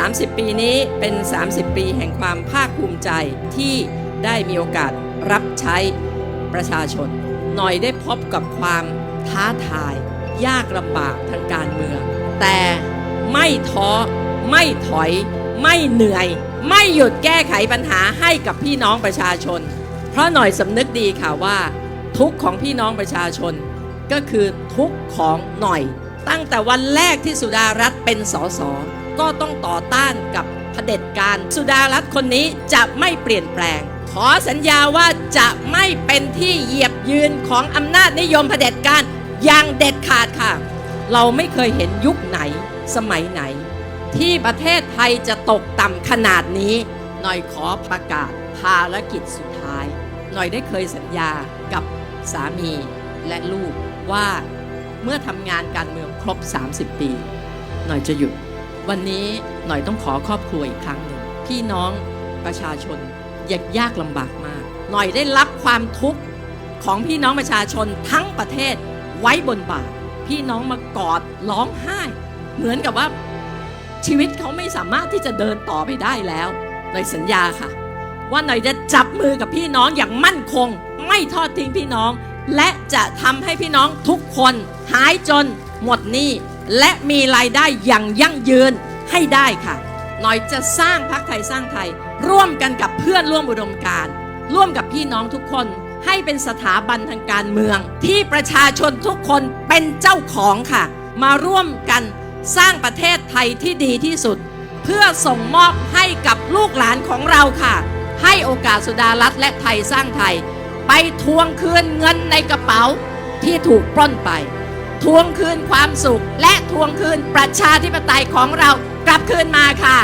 30 ปีนี้เป็น 30 ปีแห่งความภาคภูมิใจที่ได้มีโอกาสรับใช้ประชาชน หน่อยได้พบกับความท้าทาย ยากลำบากทางการเมือง แต่ไม่ท้อ ไม่ถอย ไม่เหนื่อย ไม่หยุดแก้ไขปัญหาให้กับพี่น้องประชาชน เพราะหน่อยสำนึกดีค่ะว่า ทุกของพี่น้องประชาชน ก็คือทุกข์ของหน่อย ตั้งแต่วันแรกที่สุดารัตน์เป็นสส ก็ต้องต่อต้านกับเผด็จการสุดารัตน์คนนี้จะไม่เปลี่ยนแปลง ขอสัญญาว่าจะไม่เป็นที่เหยียบยืนของอำนาจนิยมเผด็จการอย่างเด็ดขาดค่ะ เราไม่เคยเห็นยุคไหนสมัยไหน ที่ประเทศไทยจะตกต่ำขนาดนี้ หน่อยขอประกาศภารกิจสุดท้าย หน่อยได้เคยสัญญากับสามีและลูกว่าเมื่อทำงานการเมืองครบ 30 ปี หน่อยจะหยุด วันนี้หน่อยต้องขอครอบครัวอีกครั้งหนึ่งพี่น้องประชาชนยากยากลำบากมาก หน่อยได้รับความทุกข์ของพี่น้องประชาชนทั้งประเทศไว้บนบ่าพี่น้องมากอดร้องไห้ เหมือนกับว่าชีวิตเขาไม่สามารถที่จะเดินต่อไปได้แล้วหน่อยสัญญาค่ะ ว่าหน่อยจะจับมือกับพี่น้องอย่างมั่นคง ไม่ทอดทิ้งพี่น้อง และจะทำให้พี่น้องทุกคนหายจนหมดหนี้ และมีรายได้อย่างยั่งยืนให้ได้ค่ะ หน่อยจะสร้างพรรคไทยสร้างไทย ร่วมกันกับเพื่อนร่วมอุดมการณ์ร่วมกับพี่น้องทุกคน ให้เป็นสถาบันทางการเมือง ที่ประชาชนทุกคนเป็นเจ้าของค่ะ มาร่วมกันสร้างประเทศไทยที่ดีที่สุด เพื่อส่งมอบให้กับลูกหลานของเราค่ะ ให้โอกาสสุดารัฐและไทยสร้างไทย ไปทวงคืนเงินในกระเป๋าที่ถูกปล้นไป ทวงคืนความสุข และทวงคืนประชาธิปไตยของเรากลับคืนมาค่ะ